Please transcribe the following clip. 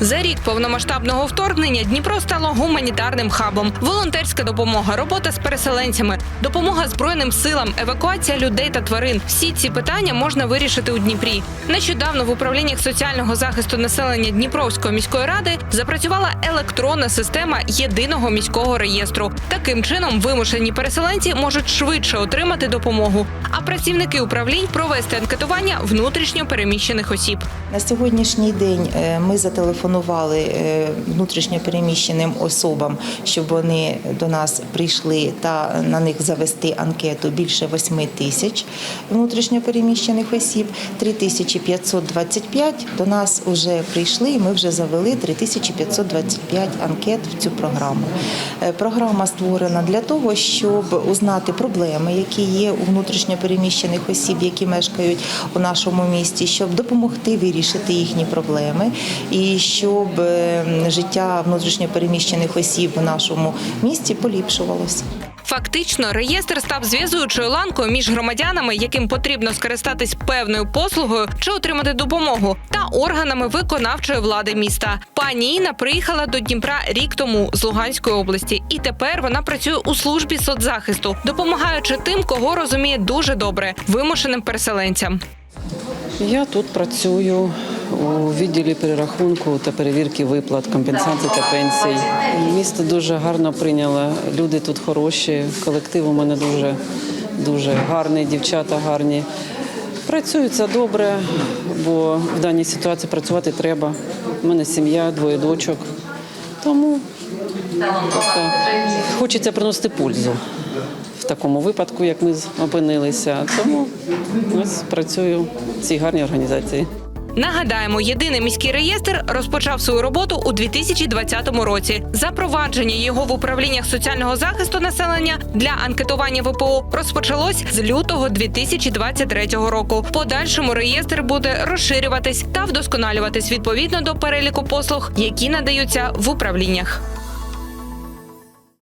За рік повномасштабного вторгнення Дніпро стало гуманітарним хабом. Волонтерська допомога, робота з переселенцями, допомога збройним силам, евакуація людей та тварин. Всі ці питання можна вирішити у Дніпрі. Нещодавно в управліннях соціального захисту населення Дніпровської міської ради запрацювала електронна система єдиного міського реєстру. Таким чином вимушені переселенці можуть швидше отримати допомогу, а працівники управлінь провести анкетування внутрішньо переміщених осіб. На сьогоднішній день е, ми зателефонували е, внутрішньопереміщеним особам, щоб вони до нас прийшли та на них завести анкету більше 8 тисяч внутрішньопереміщених осіб. 3525 до нас вже прийшли, і ми вже завели 3525 анкет в цю програму. Е, Програма створена для того, щоб узнати проблеми, які є у внутрішньопереміщених осіб, які мешкають у нашому місті, щоб допомогти вирішити їхні проблеми, і щоб е, життя внутрішньопереміщених осіб в нашому місті поліпшувалося. Фактично, реєстр став зв'язуючою ланкою між громадянами, яким потрібно скористатись певною послугою чи отримати допомогу, та органами виконавчої влади міста. Пані Інна приїхала до Дніпра рік тому з Луганської області, і тепер вона працює у службі соцзахисту, допомагаючи тим, кого розуміє дуже добре вимушеним переселенцям. Я тут працюю у відділі перерахунку та перевірки виплат, компенсацій та пенсій. Місто дуже гарно прийняло. Люди тут хороші, колектив у мене дуже, дуже гарний, дівчата гарні. Працюється добре, бо в даній ситуації працювати треба. У мене сім'я, двоє дочок. Тому тобто, хочеться приносити пользу в такому випадку, як ми опинилися. Тому ось працюю в цій гарній організації. Нагадаємо, єдиний міський реєстр розпочав свою роботу у 2020 році. Запровадження його в управліннях соціального захисту населення для анкетування ВПО розпочалось з лютого 2023 року. В Подальшому реєстр буде розширюватись та вдосконалюватись відповідно до переліку послуг, які надаються в управліннях.